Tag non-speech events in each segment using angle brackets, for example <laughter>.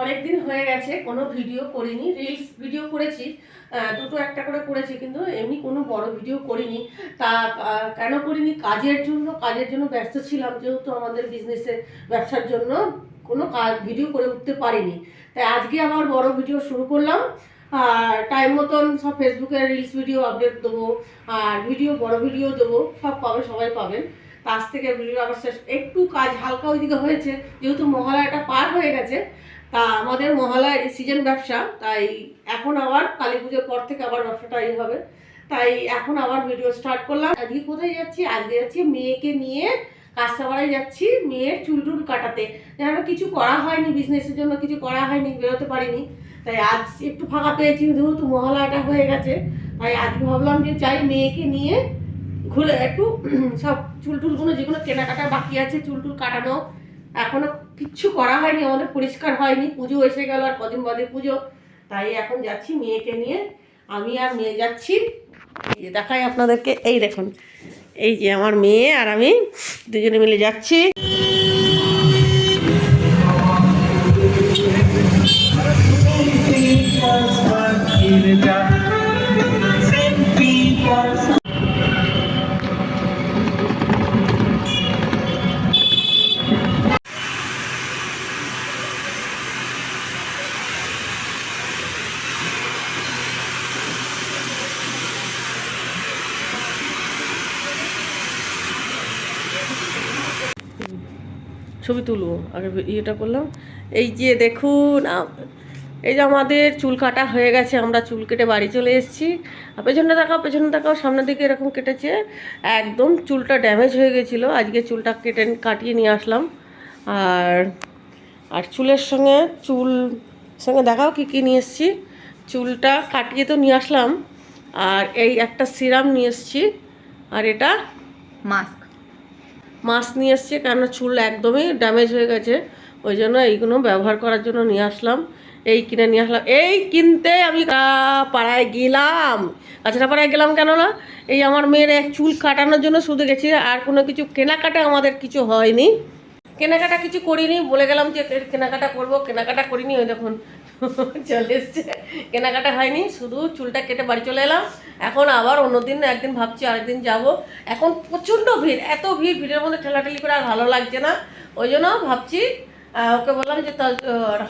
অনেকদিন হয়ে গেছে, কোনো ভিডিও করিনি রিলস ভিডিও করেছি দুটো একটা করে করেছি, কিন্তু এমনি কোনো বড় ভিডিও করিনি। তা কেন করিনি? কাজের জন্য কাজের জন্য ব্যস্ত ছিলাম, যেহেতু আমাদের বিজনেসের ব্যবসার জন্য কোনো কাজ ভিডিও করে উঠতে পারিনি। তাই আজকে আবার বড় ভিডিও শুরু করলাম। আর টাইম মতন সব ফেসবুকে রিলস ভিডিও আপডেট দেবো, আর ভিডিও বড় ভিডিও দেবো, সব পাবে, সবাই পাবেন। আজ থেকে ভিডিও আবার শেষ। একটু কাজ হালকা ওইদিকে হয়েছে, যেহেতু মহালয়াটা পার হয়ে গেছে, তা আমাদের মহালয়ার সিজন ব্যবসা, তাই এখন আবার কালী পুজোর পর থেকে আবার ব্যবসাটা এই হবে। তাই এখন আবার ভিডিও স্টার্ট করলাম। আজকে কোথায় যাচ্ছি? আজকে যাচ্ছি মেয়েকে নিয়ে কাস্তাবাড়ায় যাচ্ছি, মেয়ের চুল টুল কাটাতে। যেন কিছু করা হয়নি বিজনেসের জন্য কিছু করা হয়নি, বেরোতে পারিনি। তাই আজ একটু ফাঁকা পেয়েছি, যেহেতু মহালয়াটা হয়ে গেছে, তাই আজকে ভাবলাম যে চাই মেয়েকে নিয়ে ঘুরে একটু <clears throat> সব চুল টুলগুলো যেগুলো কেনাকাটা বাকি আছে, চুল টুল কাটানো, এখনও কিচ্ছু করা হয়নি, আমাদের পরিষ্কার হয়নি, পুজো এসে গেল আর কদিন বাদে পুজো। তাই এখন যাচ্ছি মেয়েকে নিয়ে, আমি আর মেয়ে যাচ্ছি। দেখাই আপনাদেরকে, এই দেখুন, এই যে আমার মেয়ে আর আমি দুজনে মিলে যাচ্ছি। ছবি তুলবো। আগে ইয়েটা করলাম। এই যে দেখুন এই যে আমাদের চুল কাটা হয়ে গেছে, আমরা চুল কেটে বাড়ি চলে এসেছি। আর পেছনটা দেখাও পেছনে দেখাও সামনের দিকে এরকম কেটেছে। একদম চুলটা ড্যামেজ হয়ে গেছিল। আজকে চুলটা কেটে কাটিয়ে নিয়ে আসলাম। আর আর চুলের সঙ্গে, চুল সঙ্গে দেখাও কী কী নিয়ে এসেছি। চুলটা কাটিয়ে তো নিয়ে আসলাম। আর এই একটা সিরাম নিয়ে এসেছি। আর এটা মাস্ক। মাছ নিয়ে এসছে কেননা চুল একদমই ড্যামেজ হয়ে গেছে। ওই জন্য এইগুলো ব্যবহার করার জন্য নিয়ে আসলাম। এই কিনে নিয়ে আসলাম। এই কিনতে আমি পাড়ায় গেলাম। কাছড়া পাড়ায় গেলাম কেন না এই আমার মেয়ের এক চুল কাটানোর জন্য শুধু গেছি। আর কোনো কিছু কেনাকাটা আমাদের কিছু হয়নি। কেনাকাটা কিছু করিনি। বলে গেলাম যে কেনাকাটা করব। কেনাকাটা করিনি। ওই দেখুন চলে এসছে। কেনাকাটা হয়নি, শুধু চুলটা কেটে বাড়ি চলে এলাম। এখন আবার অন্যদিন একদিন ভাবছি আরেকদিন যাব। এখন প্রচণ্ড ভিড়, এত ভিড়, ভিড়ের মধ্যে ঠেলাঠেলি করে আর ভালো লাগছে না। ওই জন্য ভাবছি ওকে বললাম যে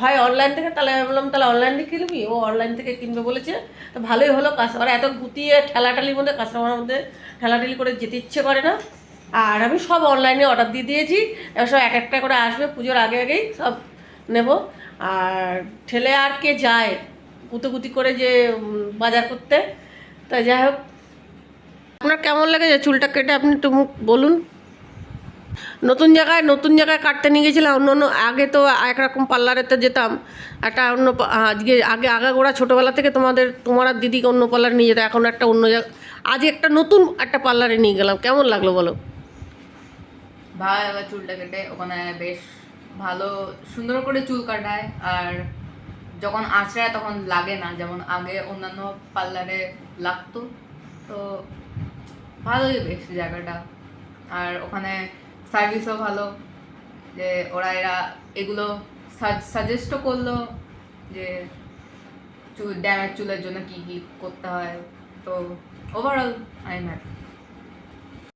হয় অনলাইন থেকে, তাহলে আমি বললাম, তাহলে অনলাইন থেকে কিনবি? ও অনলাইন থেকে কিনবে বলেছে। তো ভালোই হলো কাস্টমার এত গুতিয়ে ঠেলাঠালির মধ্যে কাস্টমারের মধ্যে ঠেলাঠালি করে যেতে ইচ্ছে করে না। আর আমি সব অনলাইনে অর্ডার দিয়ে দিয়েছি। সব এক একটা করে আসবে, পুজোর আগে আগেই সব নেব। আর ঠেলে আর কে যায় গুতি করে যে বাজার করতে? তা যাই হোক। আপনার কেমন লেগেছে? চুলটা কেটে আপনি একটু মুখ বলুন। নতুন জায়গায় নতুন জায়গায় কাটতে নিয়ে গেছিলাম। অন্য অন্য, আগে তো একরকম পার্লারেতে যেতাম। একটা অন্য আজকে, আগে আগাগোড়া ছোটোবেলা থেকে তোমাদের, তোমার আর দিদিকে অন্য পার্লারে নিয়ে যেত। এখন একটা অন্য জায়গা, আজ একটা নতুন একটা পার্লারে নিয়ে গেলাম। কেমন লাগল বলো? ভালো লাগা চুলটা কেটে। ওখানে বেশ ভালো, সুন্দর করে চুল কাটায় আর যখন আঁচড়ায় তখন লাগে না, যেমন আগে অন্যান্য পার্লারে লাগতো। তো ভালোই বেশ জায়গাটা। আর ওখানে সার্ভিসও ভালো, যে ওরা এরা এগুলো সাজেস্টও করল যে চুল ড্যামেজ চুলের জন্য কি কি করতে হয়। তো ওভারঅল আই এম হ্যাপি